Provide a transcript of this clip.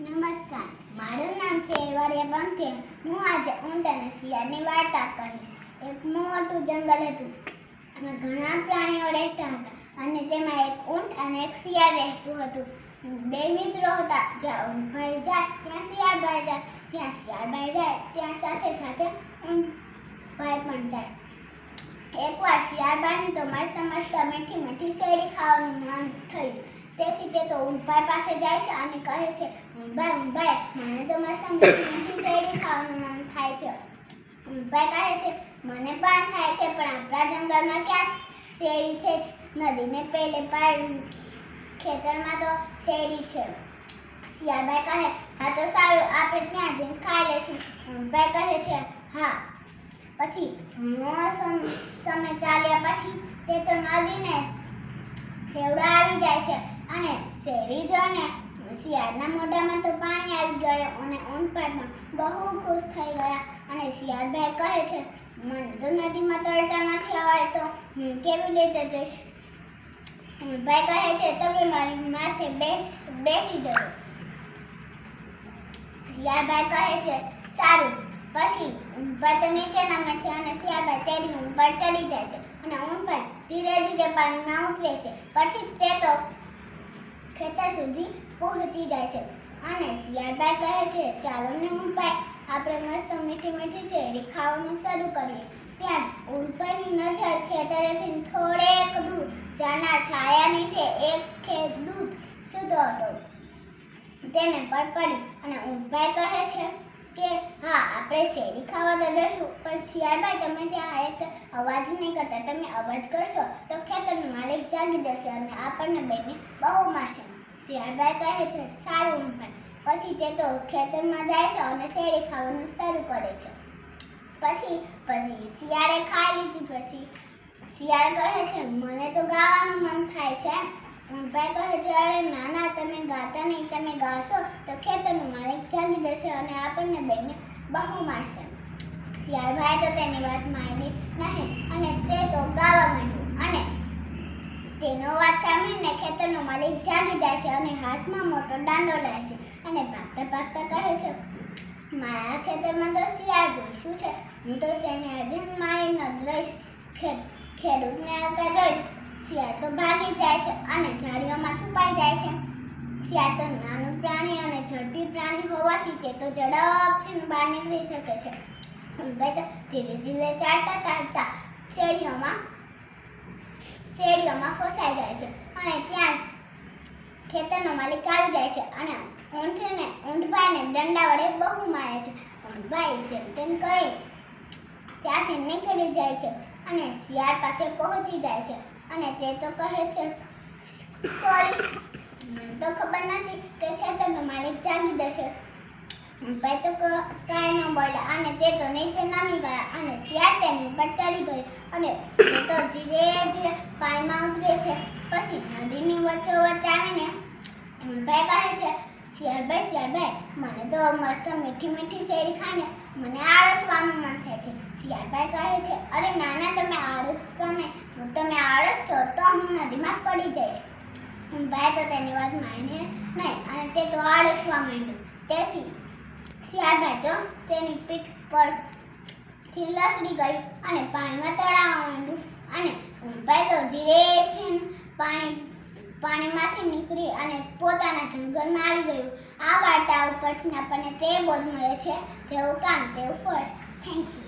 નમસ્કાર. મારું નામ છે એરવાડિયા બંકે. હું આજે ઊંટ અને શિયાળની વાર્તા કહીશ. એક મોટું જંગલ હતું. એમાં ઘણા પ્રાણીઓ રહેતા હતા અને તેમાં એક ઊંટ અને એક શિયાળ રહેતું હતું. બે મિત્રો હતા. જ્યાં ઊંટભાઈ જાય, ત્યાં શિયાળ ભાઈ જાય. જ્યાં શિયાળ ભાઈ જાય, ત્યાં સાથે સાથે ઊંટભાઈ પણ જાય. એકવાર શિયાળ બાની તો મસ્ત મસ્ત મીઠી મીઠી શેરડી ખાવાનું મન થયું. તેથી તે તો ઊંટભાઈ પાસે જાય છે અને કહે છે ઊંટભાઈ ઊંટભાઈ મને તો મસ્ત મીઠી શેરડી ખાવાનું મન થાય છે. ઊંટભાઈ કહે છે, મને પણ થાય છે, પણ આપણા જંગલમાં ક્યાં શેરડી છે? જ નદીને પેલે પાર ખેતરમાં તો શેરડી છે. શિયાળભાઈ કહે, હા તો સારું, આપણે ત્યાં જઈને ખાઈ લઈશું. ઊંટભાઈ કહે છે, હા. પછી ઘણો સમય ચાલ્યા પછી તે તો નદીને જેવડો આવી જાય છે. અને શેરી જોઈને શિયાળના મોઢામાં તો પાણી આવી ગયું અને ઊંટભાઈ પણ બહુ ખુશ થઈ ગયા. અને શિયાળભાઈ કહે છે, મને તો નદીમાં તરતા નથી આવડતો. હું કેવી રીતે જઈશ? ભાઈ કહે છે, તમે મારી માથે બેસ, બેસી જજો શિયાળભાઈ કહે છે, સારું. પછી ઊંટભાઈ તો નીચે નમે છે અને શિયાળભાઈ તેની ઉપર ચડી જાય છે અને ઊંટભાઈ ધીરે ધીરે પાણીમાં ઉતરે છે. પછી તે તો ખેતર સુધી પહોંચી જાય છે. અને શિયાળભાઈ કહે છે, ચાલો ને ઊંટભાઈ આપણે મસ્ત મીઠી મીઠી શેરડી ખાવાનું શરૂ કરીએ. ત્યાં જ નજર ખેતરેથી થોડેક દૂર જાના છાયા નીચે એક ખેત દૂધ સૂતો હતો. તેને પડપડી અને ઊંટભાઈ કહે છે કે, હા, આપણે શેરી ખાવા તો જશું, પણ શિયાળભાઈ તમે ત્યાં એક અવાજ નહીં કરતા. તમે અવાજ કરશો તો ખેતરનો માલિક જાગી જશે અને આપણને બેને બહુ મારશે શિયાળભાઈ કહે છે, સારું ઊંટભાઈ પછી તે તો ખેતરમાં જાય છે અને શેરડી ખાવાનું શરૂ કરે છે. પછી પછી શિયાળે ખાઈ લીધી, પછી શિયાળ કહે છે, મને તો ગાવાનું મન થાય છે. ઊંટભાઈ કહે છે, અરે ના ના, તમે ગાતા નહીં, તમે ગાશો તો ખેતરનું માલિક જાગી જશે અને આપણને બેને બહુ મારશે. શિયાળભાઈ તો તેની વાત માની નહીં અને તે તો ગાવા માંડ્યું અને તેનો વાત સાંભળીને ખેતરનો માલિક જાગી જાય છે અને હાથમાં મોટો દાંડો લે છે અને ભાગતા ભાગતા કહે છે, મારા ખેતરમાં તો શિયાળ ભૂસું છે. હું તો તેને આજે મારી ન રહીશ. ખેત, ખેડૂતને આવતા જોઈ શિયાળ તો ભાગી જાય છે અને ઝાડીઓમાં છુપાઈ જાય છે. શિયાળ તો નાનું પ્રાણી અને ઝડપી પ્રાણી હોવાથી તે તો ઝડપથી બહાર નીકળી શકે છે. ભાઈ તો ધીરે ધીરે ચાલતા ચાલતા શેરીઓમાં શેરીઓમાં ફસાઈ જાય છે અને ત્યાં ખેતરનો માલિક આવી જાય છે અને ઊંટને ઊંટભાઈને દંડા વડે બહુ મારે છે. ઊંટભાઈ જેમ તેમ કરી ત્યાંથી નીકળી જાય છે અને શિયાળ પાસે પહોંચી જાય છે. અને તે તો કહે છે મને તો ખબર નથી કે ખેતરનો માલિક જાગી જશે. ભાઈ તો કાંઈ ન બોલે. અને તે તો નીચે નામી શિયાળ તેની ઉપર ચડી ગયો અને તો ધીરે ધીરે પાણીમાં ઉતરે છે. પછી નદીની વચ્ચોવચ્ચ આવીને ઊંટભાઈ કહે છે, શિયાળભાઈ શિયાળભાઈ, મને તો મસ્ત મીઠી મીઠી શેરી ખાઈને મને આળસવાનું મન થાય છે. શિયાળભાઈ કહે છે, અરે નાના તમે આળસશો ને તમે આળસશો તો હું નદીમાં પડી જઈશ. ભાઈ તો તેની વાત માને નહીં અને તે તો આળસવા માંડ્યું. તેથી શિયાળભાઈ તો તેની પીઠ પરથી લસડી ગયું અને પાણીમાં તળાવવા માંડ્યું અને ઊંટભાઈ તો ધીરેથી પાણી, પાણીમાંથી નીકળી અને પોતાના જંગલમાં આવી ગયું. આ વાર્તા ઉપરથી આપણને તે બોધ મળે છે. જેવું કામ, તેવું ફળ. Thank you